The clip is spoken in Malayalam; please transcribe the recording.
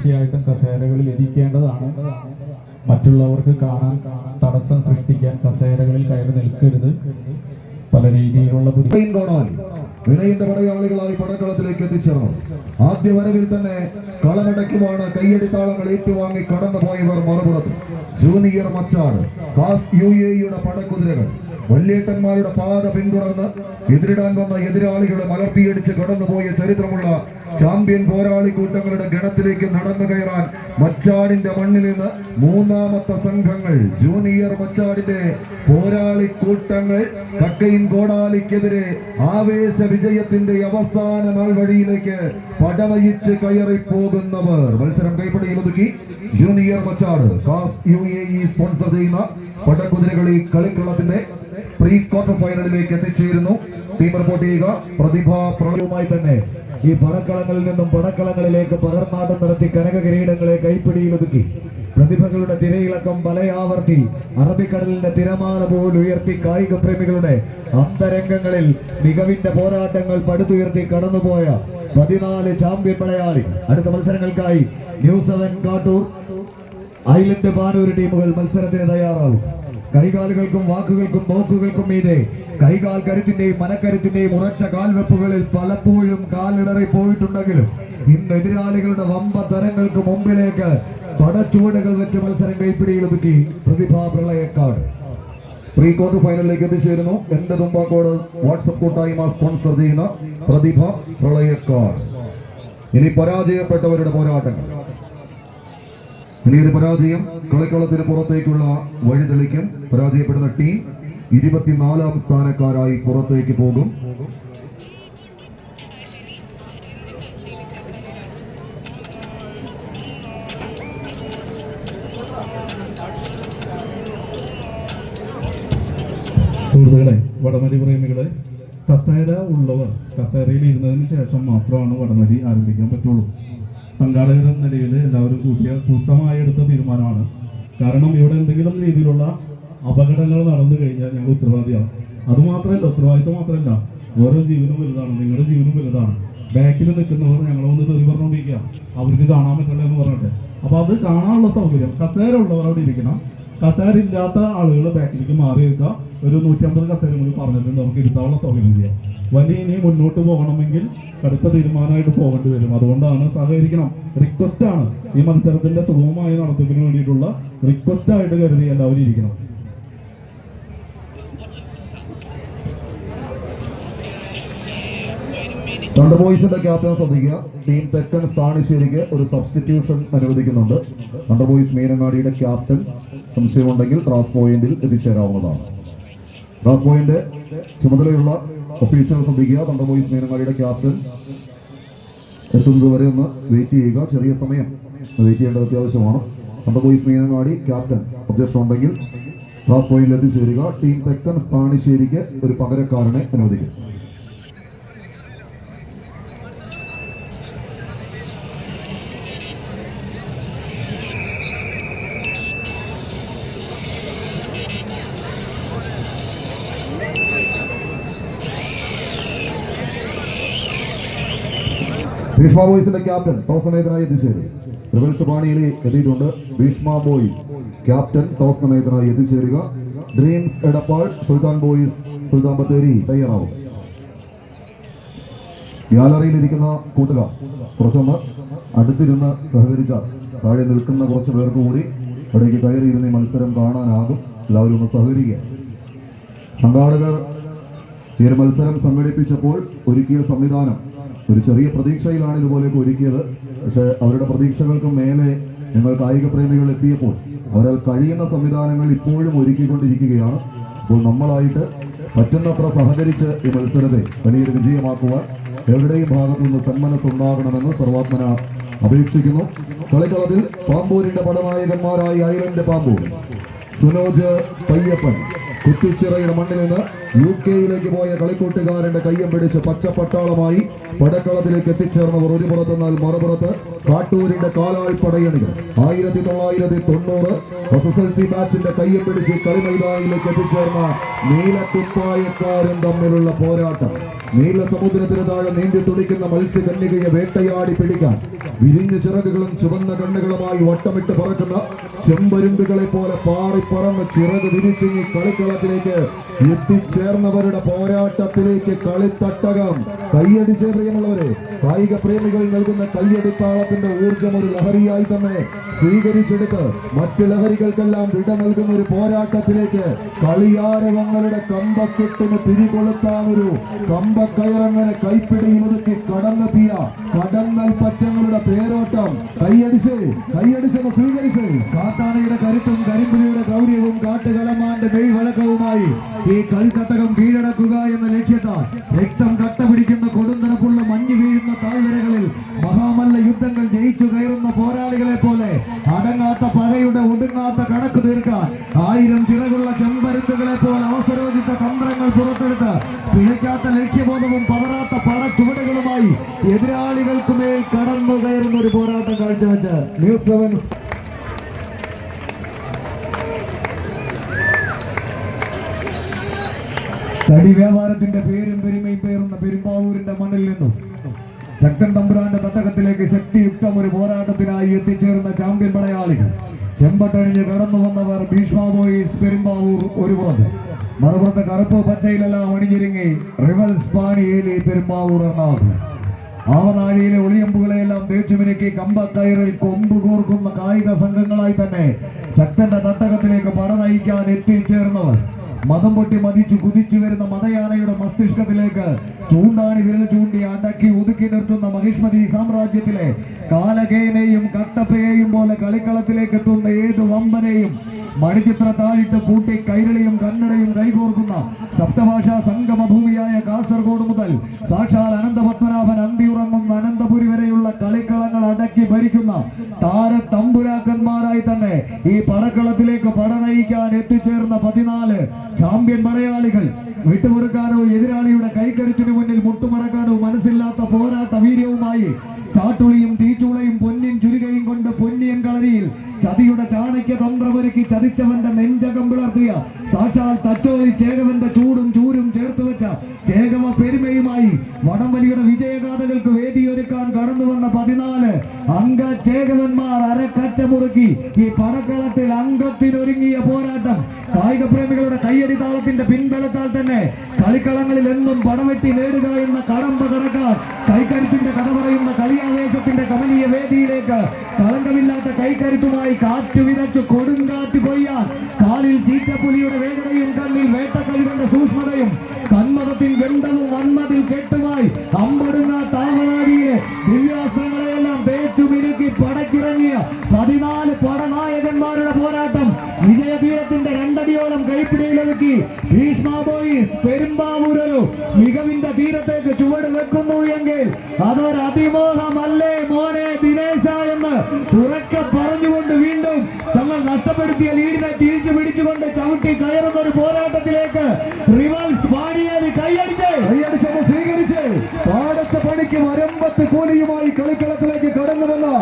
തീർച്ചയായിട്ടും കസേരകളിൽ ഇരിക്കേണ്ടതാണ്. മറ്റുള്ളവർക്ക് കാണാൻ തടസ്സം സൃഷ്ടിക്കാൻ കസേരകളിൽ കയറി നിൽക്കരുത്. പല രീതിയിലുള്ള വിനയിന്റെ പടയാളികളായി പടക്കളത്തിലേക്ക് എത്തിച്ചേർന്നു. ആദ്യ വരവിൽ തന്നെ കളമടക്കുമാണ് കയ്യടിത്താളങ്ങൾ ഏറ്റുവാങ്ങി കടന്നുപോയവർ മറുപുറത്ത്. ജൂനിയർ മച്ചാട് കാസ് യു എയുടെ പടക്കുതിരകൾ. വല്യേട്ടന്മാരുടെ പാത പിന്തുടർന്ന് എതിരിടാൻ വന്ന എതിരാളികളെ മലർത്തിയടിച്ച് കടന്നുപോയ ചരിത്രമുള്ള ചാമ്പ്യൻ പോരാളി കൂട്ടങ്ങളുടെ ഗണത്തിലേക്ക് നടന്നു കയറാൻ മച്ചാടിന്റെ മണ്ണിൽ നിന്ന് മൂന്നാമത്തെ സംഘങ്ങൾ ജൂനിയർ മച്ചാടിന്റെ പോരാളി കൂട്ടങ്ങൾ കക്കയിൻ കോടാലിക്കെതിരെ ആവേശ വിജയത്തിന്റെ അവസാന നാൾ വഴിയിലേക്ക് പടവയിച്ച് കയറി പോകുന്നവർ മത്സരം കൈപ്പടിയിൽ ഒതുക്കി junior Machad. U A E sponsor ചെയ്യുന്ന പടക്കുതിരകളി കളിക്കളത്തിന്റെ പ്രീ ക്വാർട്ടർ ഫൈനലിലേക്ക് എത്തിച്ചേരുന്നു. ടീം റിപ്പോർട്ട് ചെയ്യുക. പ്രതിഭ പ്രളയവുമായി തന്നെ ഈ പടക്കളങ്ങളിൽ നിന്നും പടക്കളങ്ങളിലേക്ക് പകർന്നാട്ടം നടത്തി കനക കിരീടങ്ങളെ കൈപ്പിടിയിലൊതുക്കി പ്രതിഭകളുടെ തിരയിളക്കം വലയാവർത്തി അറബിക്കടലിന്റെ തിരമാല പോൽ ഉയർത്തി കായിക പ്രേമികളുടെ അന്തരംഗങ്ങളിൽ മികവിന്റെ പോരാട്ടങ്ങൾ പടുത്തുയർത്തി കടന്നുപോയ പതിനാല് ചാമ്പ്യൻ പടയാളി. അടുത്ത മത്സരങ്ങൾക്കായി news seven Kattoor island Panoor ടീമുകൾ മത്സരത്തിന് തയ്യാറാവും കൈകാലുകൾക്കും വാക്കുകൾക്കും നോക്കുകൾക്കും മീതെ. കൈകാൽ കരുത്തിന്റെയും മനക്കരുത്തിന്റെയും ഉറച്ച കാൽവെപ്പുകളിൽ പലപ്പോഴും കാലിടറി പോയിട്ടുണ്ടെങ്കിലും ഇന്ന് എതിരാളികളുടെ വമ്പ തരങ്ങൾക്ക് മുമ്പിലേക്ക് പടച്ചുവടുകൾ വെച്ച് മത്സരം കൈപ്പിടിയിൽ ഒതുക്കി പ്രതിഭാ പ്രളയക്കാട് പ്രീ ക്വാർട്ടർ ഫൈനലിലേക്ക് എത്തിച്ചേരുന്നു. എന്റെ തുമ്പാക്കോട് വാട്സപ്പ് കൂട്ടായ്മ സ്പോൺസർ ചെയ്യുന്ന പ്രതിഭ പ്രളയക്കാർ. ഇനി പരാജയപ്പെട്ടവരുടെ പോരാട്ടങ്ങൾ. ഇനി ഒരു പരാജയം. കളിക്കളത്തിന് പുറത്തേക്കുള്ള വഴി തെളിക്കും. പരാജയപ്പെടുന്ന ടീം ഇരുപത്തിനാലാം സ്ഥാനക്കാരായി പുറത്തേക്ക് പോകും. സുഹൃത്തുക്കളെ വടമരി പ്രേമികളെ കസേര ഉള്ളവർ കസേരയിൽ ഇരുന്നതിന് ശേഷം മാത്രമാണ് വടമരി ആരംഭിക്കാൻ പറ്റുള്ളൂ. സംഘാടകർ എന്ന നിലയിൽ എല്ലാവരും കൂട്ടിയ കൂട്ടമായി എടുത്ത തീരുമാനമാണ്. കാരണം ഇവിടെ എന്തെങ്കിലും രീതിയിലുള്ള അപകടങ്ങൾ നടന്നു കഴിഞ്ഞാൽ ഞങ്ങൾ ഉത്തരവാദിയാണ്. അതുമാത്രമല്ല ഉത്തരവാദിത്വം മാത്രമല്ല ഓരോ ജീവനും വലുതാണ് നിങ്ങളുടെ ജീവനും വലുതാണ്. ബാക്കിൽ നിൽക്കുന്നവർ ഞങ്ങളൊന്ന് തെറി പറഞ്ഞുകൊണ്ടിരിക്കുക. അവർക്ക് കാണാൻ പറ്റില്ല എന്ന് പറഞ്ഞിട്ട്. അപ്പൊ അത് കാണാനുള്ള സൗകര്യം കസേര ഉള്ളവർ അവിടെ ഇരിക്കണം. കസേര ഇല്ലാത്ത ആളുകൾ ബാക്കിലേക്ക് മാറി നിൽക്കുക ഒരു നൂറ്റമ്പത് കസേര കൂടി പറഞ്ഞിട്ടുണ്ട് നമുക്ക് ഇരുത്താനുള്ള സൗകര്യം ചെയ്യാം. വലിയ ഇനി മുന്നോട്ട് പോകണമെങ്കിൽ കടുത്ത തീരുമാനമായിട്ട് പോകേണ്ടി വരും. അതുകൊണ്ടാണ് സഹകരിക്കണം. റിക്വസ്റ്റ് ആണ്. ഈ മത്സരത്തിന്റെ സുഗമമായ നടത്തിപ്പിന് വേണ്ടിയിട്ടുള്ള റിക്വസ്റ്റ് ആയിട്ട് കരുതി എല്ലാവരും ഇരിക്കണം. രണ്ട് ബോയ്സിന്റെ ക്യാപ്റ്റൻ ശ്രദ്ധിക്കുക. ടീം തെക്കൻ സ്ഥാനശ്ശേരിക്ക് ഒരു സബ്സ്റ്റിറ്റ്യൂഷൻ അനുവദിക്കുന്നുണ്ട്. രണ്ട് ബോയ്സ് മീനങ്ങാടിയുടെ ക്യാപ്റ്റൻ. സംശയമുണ്ടെങ്കിൽ ക്രാസ് പോയിന്റിൽ എത്തിച്ചേരാവുന്നതാണ്. ക്രാസ് പോയിന്റ് ചുമതലയുള്ള ഒഫീഷ്യൽ ശ്രദ്ധിക്കുക തണ്ടർ ബോയ്സ് മീനങ്ങാടിയുടെ ക്യാപ്റ്റൻ. എത്തുന്നത് വരെ ഒന്ന് വെയിറ്റ് ചെയ്യുക. ചെറിയ സമയം വെയിറ്റ് ചെയ്യേണ്ടത് അത്യാവശ്യമാണ്. Thunder boys Meenangadi captain objection ഉണ്ടെങ്കിൽ ക്ലാസ് പോയിന്റിൽ എത്തിച്ചേരുക. ടീം തെക്കൻ സ്ഥാനിശ്ശേരിക്ക് ഒരു പകരക്കാരനെ അനുവദിക്കും. ഭീഷ്മ ബോയ്സിന്റെ ക്യാപ്റ്റൻ ടോസ് നേതനായി എത്തിച്ചേരും റിവൽസ് പാണിയിൽ എത്തിയിട്ടുണ്ട് ഭീഷ്മ ബോയ്സ് ക്യാപ്റ്റൻ ടോസ് നേതനായി എത്തിച്ചേരുക ഡ്രീംസ് എടപ്പാൾ സുൽത്താൻ ബോയ്സ് സുൽത്താൻ ബത്തേരി തയ്യാറാവും. ഗ്യാലറിയിൽ ഇരിക്കുന്ന കൂട്ടുകാർ കുറച്ചൊന്ന് അടുത്തിരുന്ന് സഹകരിച്ച താഴെ നിൽക്കുന്ന കുറച്ച് പേർക്ക് കൂടി ഇടയ്ക്ക് കയറിയിരുന്ന് ഈ മത്സരം കാണാനാകും. എല്ലാവരും ഒന്ന് സഹകരിക്കുക. സംഘാടകർ ഈ മത്സരം സംഘടിപ്പിച്ചപ്പോൾ ഒരുക്കിയ സംവിധാനം ഒരു ചെറിയ പ്രതീക്ഷയിലാണ് ഇതുപോലെയൊക്കെ ഒരുക്കിയത്. പക്ഷെ അവരുടെ പ്രതീക്ഷകൾക്ക് മേലെ ഞങ്ങൾ കായിക പ്രേമികൾ എത്തിയപ്പോൾ അവരാൽ കഴിയുന്ന സംവിധാനങ്ങൾ ഇപ്പോഴും ഒരുക്കിക്കൊണ്ടിരിക്കുകയാണ്. അപ്പോൾ നമ്മളായിട്ട് പറ്റുന്നത്ര സഹകരിച്ച് ഈ മത്സരത്തെ വലിയൊരു വിജയമാക്കുവാൻ എവിടെയും ഭാഗത്തു നിന്ന് സന്മനസ്സുണ്ടാകണമെന്ന് സർവാത്മന അപേക്ഷിക്കുന്നു. കളിക്കളത്തിൽ പാമ്പൂരിന്റെ പടനായകന്മാരായി ഐലൻഡ് പാമ്പൂർ സുനോജ് പയ്യപ്പൻ കുത്തിച്ചിറയുടെ മണ്ണിൽ നിന്ന് യു കെയിലേക്ക് പോയ കളിക്കൂട്ടുകാരന്റെ കയ്യം പിടിച്ച് പച്ചപ്പട്ടാളമായി പടക്കളത്തിലേക്ക് എത്തിച്ചേർന്നവർ ഒരു പുറത്തെന്നാൽ മറുപുറത്ത് കാട്ടൂരിന്റെ കാലാൾ പടയണികൾ. ആയിരത്തി തൊള്ളായിരത്തി തൊണ്ണൂറ് എസ് എസ് എൽ സി മാച്ചിന്റെ കയ്യം പിടിച്ച് കളിമൈതാനിലേക്ക് എത്തിച്ചേർന്ന നീലക്കുപ്പായക്കാരും തമ്മിലുള്ള പോരാട്ടം. നീല സമുദ്രത്തിന് താഴെ നീന്തി തുടിക്കുന്ന മത്സ്യകന്യകയെ വേട്ടയാടി പിടിക്കാൻ വിരിഞ്ഞ ചിറകുകളും ചുവന്ന കണ്ണുകളുമായി വട്ടമിട്ട് പറക്കുന്ന ചെമ്പരുമ്പുകളെ പോലെ പാറി പറന്ന് ചിറക് വിരിച്ചിങ്ങി കളിക്കളത്തിലേക്ക് എത്തിച്ചേർന്നവരുടെ പോരാട്ടത്തിലേക്ക് കളിത്തട്ടകം. കൈയടിച്ച് പ്രിയമുള്ളവരെ കായിക പ്രേമികൾ നൽകുന്ന കൈയടിത്താളത്തിന്റെ ഊർജം ഒരു ലഹരിയായി തന്നെ സ്വീകരിച്ചെടുത്ത് മറ്റു ലഹരികൾക്കെല്ലാം വിട നൽകുന്ന ഒരു പോരാട്ടത്തിലേക്ക് കളിയാരവങ്ങളുടെ കമ്പക്കെട്ടിന് തിരികൊളുത്താൻ ഒരു കമ്പക്കയറങ്ങനെ കൈപ്പിടിയിൽ ഒതുക്കി കടന്നെത്തിയ കടന്നൽ പറ്റങ്ങളുടെ പേരോട്ടം. കൈയടിച്ച് കൈയടിച്ചെന്ന് സ്വീകരിച്ച്. കാട്ടാനയുടെ കരുത്തും കരിമ്പുലിയുടെ ഗൗര്യവും കാട്ടുകലമാന്റെ മെയ്വഴക്കവുമായി ഈ കളിത്തട്ടകം കീഴടക്കുക എന്ന ലക്ഷ്യത്താൽ രക്തം കട്ട പിടിക്കുന്ന കൊടുന്തണപ്പുള്ള മഞ്ഞ് വീഴുന്ന താഴ്വരകളിൽ മഹാമല്ല യുദ്ധങ്ങൾ ജയിച്ചു കയറുന്ന പോരാളികളെ പോലെ അടങ്ങാത്ത പകയുടെ ഒടുങ്ങാത്ത കണക്ക് തീർക്കാൻ ആയിരം ചിറകുള്ള ചെമ്പരുത്തുകളെ പോലെ അവസരോചിത തന്ത്രങ്ങൾ പുറത്തെടുത്ത് പിഴയ്ക്കാത്ത ലക്ഷ്യബോധവും പതറാത്ത പടച്ചുവടുകളുമായി എതിരാളികൾക്ക് മേൽ കടന്നു കയറുന്ന ഒരു പോരാട്ടം കാഴ്ചവെച്ച് ന്യൂസ് സെവൻസ് തടി വ്യാപാരത്തിന്റെ പേരും പെരുമയും പേറുന്ന പെരുമ്പാവൂരിന്റെ മണ്ണിൽ നിന്നും ശക്തൻ തമ്പുരാന്റെ തട്ടകത്തിലേക്ക് ശക്തിയുക്തം ഒരു പോരാട്ടത്തിനായി എത്തിച്ചേർന്ന ചാമ്പ്യൻ പടയാളികൾ ചെമ്പട്ടണിഞ്ഞ് കടന്നു വന്നവർ ഭീഷ്മാബോയിസ് പെരുമ്പാവൂർ ഒരു പുറത്ത്. മറുപുറത്ത് കറുപ്പ് പച്ചയിലെല്ലാം അണിഞ്ഞിരുങ്ങി റിവൽസ് പാണിയേലി പെരുമ്പാവൂർ എറണാകുളം. ആവനാഴിയിലെ ഒളിയമ്പുകളെയെല്ലാം തേച്ചുമിനുക്കി കമ്പക്കയറിൽ കൊമ്പ് കോർക്കുന്ന കായിക സംഘങ്ങളായി തന്നെ ശക്തന്റെ തട്ടകത്തിലേക്ക് പട നയിക്കാൻ എത്തിച്ചേർന്നവർ. മതം പൊട്ടി മതിച്ചു കുതിച്ചു വരുന്ന മതയാനയുടെ മസ്തിഷ്കത്തിലേക്ക് ചൂണ്ടാണി വിരൽ ചൂണ്ടി അടക്കി ഒതുക്കി നിർത്തുന്ന മഹിഷ്മതി സാമ്രാജ്യത്തിലെ കാലകേനെയും കട്ടപ്പയെയും പോലെ കളിക്കളത്തിലേക്ക് എത്തുന്ന ഏത് വമ്പനെയും മണിച്ചിത്ര താഴിട്ട് പൂട്ടി കൈരളിയും കന്നഡയും കൈകോർക്കുന്ന സപ്തഭാഷാ സംഗമഭൂമിയായ കാസർഗോഡ് മുതൽ സാക്ഷാൽ അനന്തപത്മനാഭൻ അന്തിയുറങ്ങുന്ന അനന്തപുരി വരെയുള്ള കളിക്കളങ്ങൾ അടക്കി ഭരിക്കുന്ന താര തമ്പുരാക്കന്മാരായി തന്നെ ഈ പടക്കളത്തിലേക്ക് പട നയിക്കാൻ എത്തിച്ചേർന്ന പതിനാല് ചാമ്പ്യൻ പടയാളികൾ വിട്ടുകൊടുക്കാനോ എതിരാളിയുടെ കൈക്കരുത്തിനു മുന്നിൽ മുട്ടുമടക്കാനോ മനസ്സില്ലാത്ത പോരാട്ട വീര്യവുമായി ചാട്ടുളിയും ചാണക്യ തന്ത്രമൊരുക്കി ചതിച്ചവന്റെ നെഞ്ചകം പിളർത്തിയ സാക്ഷാൽ തച്ചോയി ചേകവന്റെ ചൂടും ചൂരും ചേർത്ത് വെച്ച ചേകവ പെരുമയുമായി വടംവലിയുടെ വിജയഗാഥകൾക്ക് വേദിയൊരുക്കാൻ കടന്നു വന്ന പതിനാല് അംഗ ചേകവന്മാർ അരക്കച്ച മുറുക്കി ഈ പടക്കളത്തിൽ അംഗത്തിനൊരുങ്ങിയ പോരാട്ടം കായിക പ്രേമികളുടെ കയ്യടി താളത്തിന്റെ പിൻബലത്താൽ തന്നെ കളിക്കളങ്ങളിൽ എന്നും പടവെട്ടി നേടുക എന്ന കടമ്പ കടക്കാർ കൈക്കരുത്തിന്റെ കഥ പറയുന്ന കളിയാവേശത്തിന്റെ കമനീയ വേദിയിലേക്ക് കളങ്കമില്ലാത്ത കൈക്കരുത്തുമായി കാറ്റ് വിതച്ച് കൊടുങ്കാറ്റ് കൊയ്യാൻ. കാലിൽ ചീറ്റപ്പുലിയുടെ വേഗതയും കണ്ണിൽ വേട്ടക്കഴുകന്റെ സൂക്ഷ്മതയും. കന്മതത്തിൻ വെണ്ടവും വന്മതിൽ കെട്ടുമായി അതിമോഹമല്ലേ മോനെ ദിനേശ എന്ന് ഉറക്കെ പറഞ്ഞുകൊണ്ട് വീണ്ടും തങ്ങൾ നഷ്ടപ്പെടുത്തിയ ലീഡിനെ തിരിച്ചു പിടിച്ചുകൊണ്ട് ചവിട്ടി കയറുന്ന ഒരു പോരാട്ടത്തിലേക്ക് റിവൽസ് പാടിയാലി കൈയടിച്ച്. കൈയടിച്ചത് സ്വീകരിച്ച്. പാടത്തെ പണിക്ക് വരമ്പത്ത് കൂലിയുമായി കളിക്കളത്തിലേക്ക് കടന്നു